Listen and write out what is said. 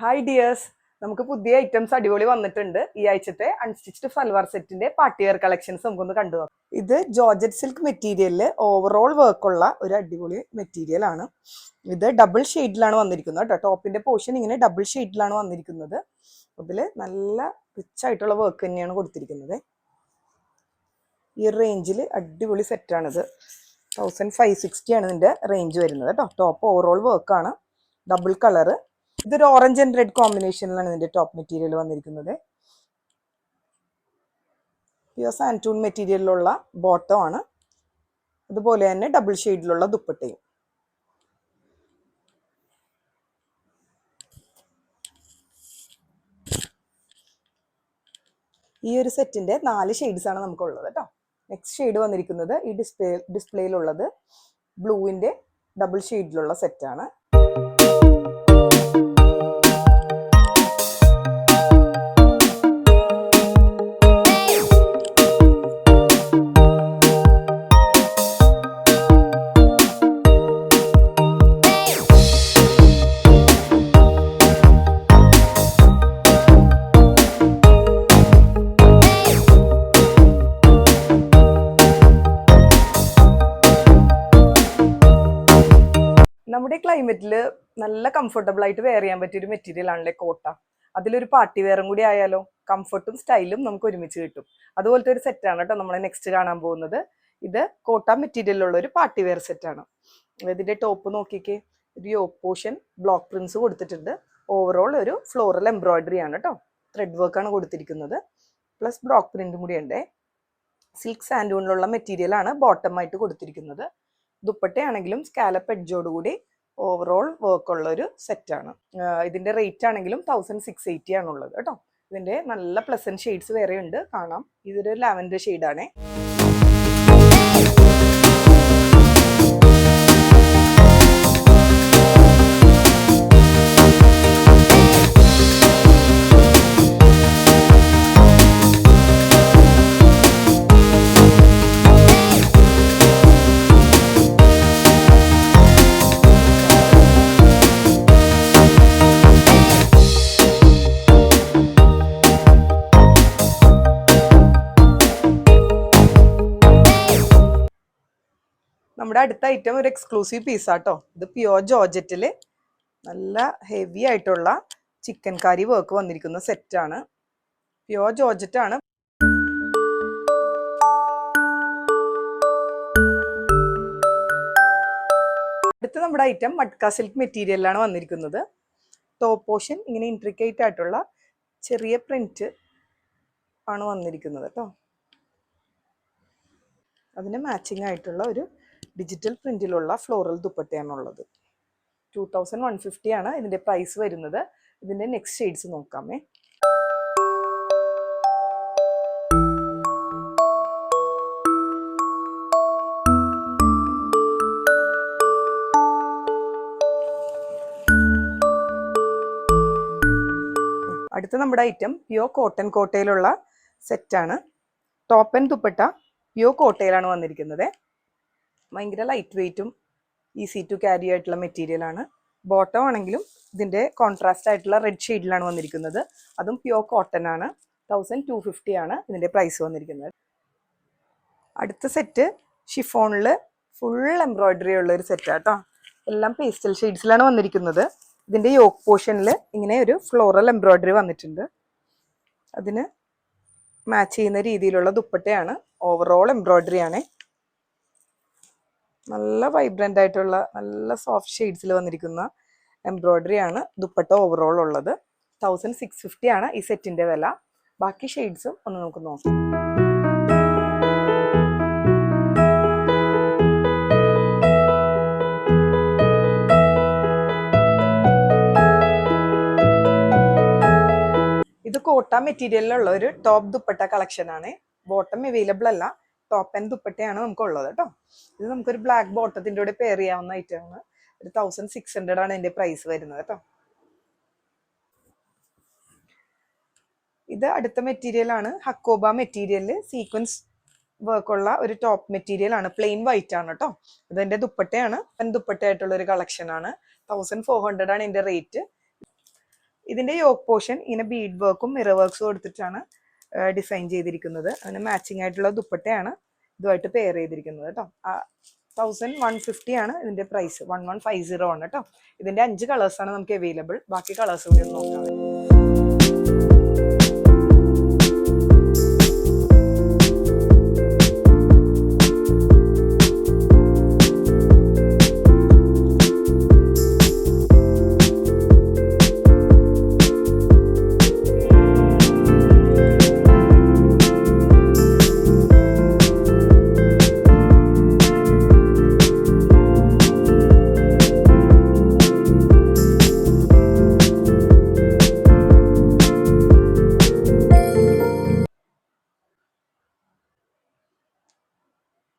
Hi dears നമുക്ക് പുതിയ items അടിപൊളി വന്നിട്ടുണ്ട്. ഈ ആഴ്ചത്തെ അൺസ്റ്റിച്ച്ഡ് സൽവാർ സെറ്റിന്റെ പാർട്ടി വെയർ കളക്ഷൻസ് നമുക്കൊന്ന് കണ്ടു നോക്കാം. ഇത് ജോർജറ്റ് സിൽക്ക് മെറ്റീരിയലിൽ ഓവറോൾ വർക്കുള്ള ഒരു അടിപൊളി മെറ്റീരിയൽ ആണ്. ഇത് ഡബിൾ ഷെയ്ഡിലാണ് വന്നിരിക്കുന്നത് കേട്ടോ. ടോപ്പിന്റെ പോർഷൻ ഇങ്ങനെ ഡബിൾ ഷെയ്ഡിലാണ് വന്നിരിക്കുന്നത്. അതിൽ നല്ല റിച്ച് ആയിട്ടുള്ള വർക്ക് തന്നെയാണ് കൊടുത്തിരിക്കുന്നത്. ഈ റേഞ്ചിൽ അടിപൊളി സെറ്റാണിത് തൗസൻഡ് ഫൈവ് സിക്സ്റ്റി ആണ് ഇതിന്റെ റേഞ്ച് വരുന്നത് കേട്ടോ. ടോപ്പ് ഓവറോൾ വർക്കാണ് ഡബിൾ കളറ് ഇതൊരു ഓറഞ്ച് ആൻഡ് റെഡ് കോമ്പിനേഷനിലാണ് ഇതിന്റെ ടോപ്പ് മെറ്റീരിയൽ വന്നിരിക്കുന്നത്. പ്യുവർ സാന്റൂൺ മെറ്റീരിയലിലുള്ള ബോട്ടം ആണ്. അതുപോലെ തന്നെ ഡബിൾ ഷെയ്ഡിലുള്ള ദുപ്പട്ടയും. ഈ ഒരു സെറ്റിന്റെ നാല് ഷെയ്ഡ്സ് ആണ് നമുക്കുള്ളത് കേട്ടോ. നെക്സ്റ്റ് ഷെയ്ഡ് വന്നിരിക്കുന്നത് ഈ ഡിസ്പ്ലേ ഡിസ്പ്ലേയിലുള്ളത് ബ്ലൂവിന്റെ ഡബിൾ ഷെയ്ഡിലുള്ള സെറ്റാണ് നമ്മുടെ ക്ലൈമറ്റിൽ നല്ല കംഫർട്ടബിൾ ആയിട്ട് വെയർ ചെയ്യാൻ പറ്റിയ ഒരു മെറ്റീരിയൽ ആണല്ലേ കോട്ട. അതിലൊരു പാർട്ടി വെയറും കൂടി ആയാലോ കംഫർട്ടും സ്റ്റൈലും നമുക്ക് ഒരുമിച്ച് കിട്ടും. അതുപോലത്തെ ഒരു സെറ്റാണ് കേട്ടോ നമ്മൾ നെക്സ്റ്റ് കാണാൻ പോകുന്നത്. ഇത് കോട്ട മെറ്റീരിയലുള്ള ഒരു പാർട്ടി വെയർ സെറ്റാണ് ഇതിന്റെ ടോപ്പ് നോക്കിക്കേ ഒരു പോർഷൻ ബ്ലോക്ക് പ്രിൻസ് കൊടുത്തിട്ടുണ്ട്. ഓവറോൾ ഒരു ഫ്ലോറൽ എംബ്രോയിഡറി ആണ് കേട്ടോ. ത്രെഡ് ആണ് കൊടുത്തിരിക്കുന്നത്. പ്ലസ് ബ്ലോക്ക് പ്രിന്റും കൂടി ഉണ്ട്. സിൽക്ക് സാൻഡൂണിലുള്ള മെറ്റീരിയൽ ആണ് ബോട്ടം ആയിട്ട് കൊടുത്തിരിക്കുന്നത്. ദുപ്പട്ടയാണെങ്കിലും സ്കാലപ്പ് എഡ്ജോട് കൂടി ഓവറോൾ വർക്ക് ഉള്ള ഒരു സെറ്റാണ് ഇതിന്റെ റേറ്റ് ആണെങ്കിലും തൗസൻഡ് സിക്സ് എയ്റ്റി ആണുള്ളത് കേട്ടോ. ഇതിന്റെ നല്ല പ്ലസന്റ് ഷെയ്ഡ്സ് വേറെ ഉണ്ട് കാണാം. ഇതൊരു ലാവൻഡർ ഷെയ്ഡാണേ നമ്മുടെ അടുത്ത ഐറ്റം ഒരു എക്സ്ക്ലൂസീവ് പീസാട്ടോ ഇത് പ്യുവർ ജോർജറ്റിൽ നല്ല ഹെവി ആയിട്ടുള്ള ചിക്കൻ കറി വർക്ക് വന്നിരിക്കുന്ന സെറ്റാണ് പ്യുവർ ജോർജറ്റ് ആണ്. അടുത്ത നമ്മുടെ ഐറ്റം മട്ക സിൽക്ക് മെറ്റീരിയലാണ് വന്നിരിക്കുന്നത്. ടോപ്പ് പോർഷൻ ഇങ്ങനെ ഇൻട്രിക്കേറ്റ് ആയിട്ടുള്ള ചെറിയ പ്രിന്റ് ആണ് വന്നിരിക്കുന്നത് കേട്ടോ അതിന് മാച്ചിങ് ആയിട്ടുള്ള ഒരു ഡിജിറ്റൽ പ്രിന്റിലുള്ള ഫ്ലോറൽ ദുപ്പട്ടയാണുള്ളത്. ടു തൗസൻഡ് വൺ ഫിഫ്റ്റി ആണ് ഇതിന്റെ പ്രൈസ് വരുന്നത്. ഇതിന്റെ നെക്സ്റ്റ് ഷെയ്ഡ്സ് നോക്കാമേ. അടുത്ത നമ്മുടെ ഐറ്റം പ്യുവർ കോട്ടൺ കോട്ടയിലുള്ള സെറ്റാണ് ടോപ്പ് ആൻഡ് ദുപ്പട്ട പ്യുവർ കോട്ടയിലാണ് വന്നിരിക്കുന്നത്. ഭയങ്കര ലൈറ്റ് വെയിറ്റും ഈസി ടു ക്യാരി ആയിട്ടുള്ള മെറ്റീരിയൽ ആണ്. ബോട്ടം ആണെങ്കിലും ഇതിന്റെ കോൺട്രാസ്റ്റ് ആയിട്ടുള്ള റെഡ് ഷെയ്ഡിലാണ് വന്നിരിക്കുന്നത്. അതും പ്യുവർ കോട്ടൺ ആണ്. തൗസൻഡ് ടു ഫിഫ്റ്റി ആണ് ഇതിന്റെ പ്രൈസ് വന്നിരിക്കുന്നത്. അടുത്ത സെറ്റ് ഷിഫോണിൽ ഫുൾ എംബ്രോയ്ഡറി ഉള്ള ഒരു സെറ്റ് കേട്ടോ എല്ലാം പേസ്റ്റൽ ഷെയ്ഡ്സിലാണ് വന്നിരിക്കുന്നത്. ഇതിന്റെ യോക്ക് പോർഷനിൽ ഇങ്ങനെ ഒരു ഫ്ലോറൽ എംബ്രോയ്ഡറി വന്നിട്ടുണ്ട്. അതിന് മാച്ച് ചെയ്യുന്ന രീതിയിലുള്ള ദുപ്പട്ടയാണ്. ഓവറോൾ എംബ്രോയിഡറി ആണ്. നല്ല വൈബ്രന്റ് ആയിട്ടുള്ള നല്ല സോഫ്റ്റ് ഷെയ്ഡ്സിൽ വന്നിരിക്കുന്ന എംബ്രോയിഡറി ആണ് ദുപ്പട്ട ഓവറോൾ ഉള്ളത്. തൗസൻഡ് സിക്സ് ഫിഫ്റ്റി ആണ് ഈ സെറ്റിന്റെ വില. ബാക്കി ഷെയ്ഡ്സും ഒന്ന് നമുക്ക് നോക്കാം. ഇത് കോട്ട മെറ്റീരിയലിലുള്ള ഒരു ടോപ്പ് ദുപ്പട്ട കളക്ഷൻ ആണ്. ബോട്ടം അവൈലബിൾ അല്ല. ടോപ്പ് ആൻഡ് ദുപ്പട്ടയാണ് നമുക്കുള്ളത് കേട്ടോ. ഇത് നമുക്കൊരു ബ്ലാക്ക് ബോട്ടത്തിന്റെ കൂടെ പെയർ ചെയ്യാവുന്ന ഐറ്റം ആണ്. ഒരു തൗസൻഡ് സിക്സ് ഹൺഡ്രഡ് ആണ് ഇതിന്റെ പ്രൈസ് വരുന്നത് കേട്ടോ. ഇത് അടുത്ത മെറ്റീരിയൽ ആണ്. ഹക്കോബ മെറ്റീരിയലിൽ സീക്വൻസ് വർക്കുള്ള ഒരു ടോപ്പ് മെറ്റീരിയൽ ആണ്. പ്ലെയിൻ വൈറ്റ് ആണ് കേട്ടോ. ഇതിന്റെ ദുപ്പട്ടയാണ്. പെൻ ദുപ്പട്ടയായിട്ടുള്ള ഒരു കളക്ഷൻ ആണ്. തൗസൻഡ് ഫോർ ഹൺഡ്രഡ് ആണ് ഇതിന്റെ റേറ്റ് ഇതിന്റെ യോക്ക് പോർഷൻ ഇങ്ങനെ ബീഡ് വർക്കും മിറർ വർക്ക്സും എടുത്തിട്ടാണ് ഡിസൈൻ ചെയ്തിരിക്കുന്നത്. അതിന് മാച്ചിങ് ആയിട്ടുള്ള ദുപ്പട്ടയാണ് ഇതുമായിട്ട് പെയർ ചെയ്തിരിക്കുന്നത് കേട്ടോ. തൗസൻഡ് വൺ ഫിഫ്റ്റി ആണ് ഇതിന്റെ price one one five zero ആണ് കേട്ടോ. ഇതിന്റെ അഞ്ച് കളേഴ്സാണ് നമുക്ക് അവൈലബിൾ ബാക്കി കളേഴ്സ് കൂടി ഒന്ന് നോക്കാം.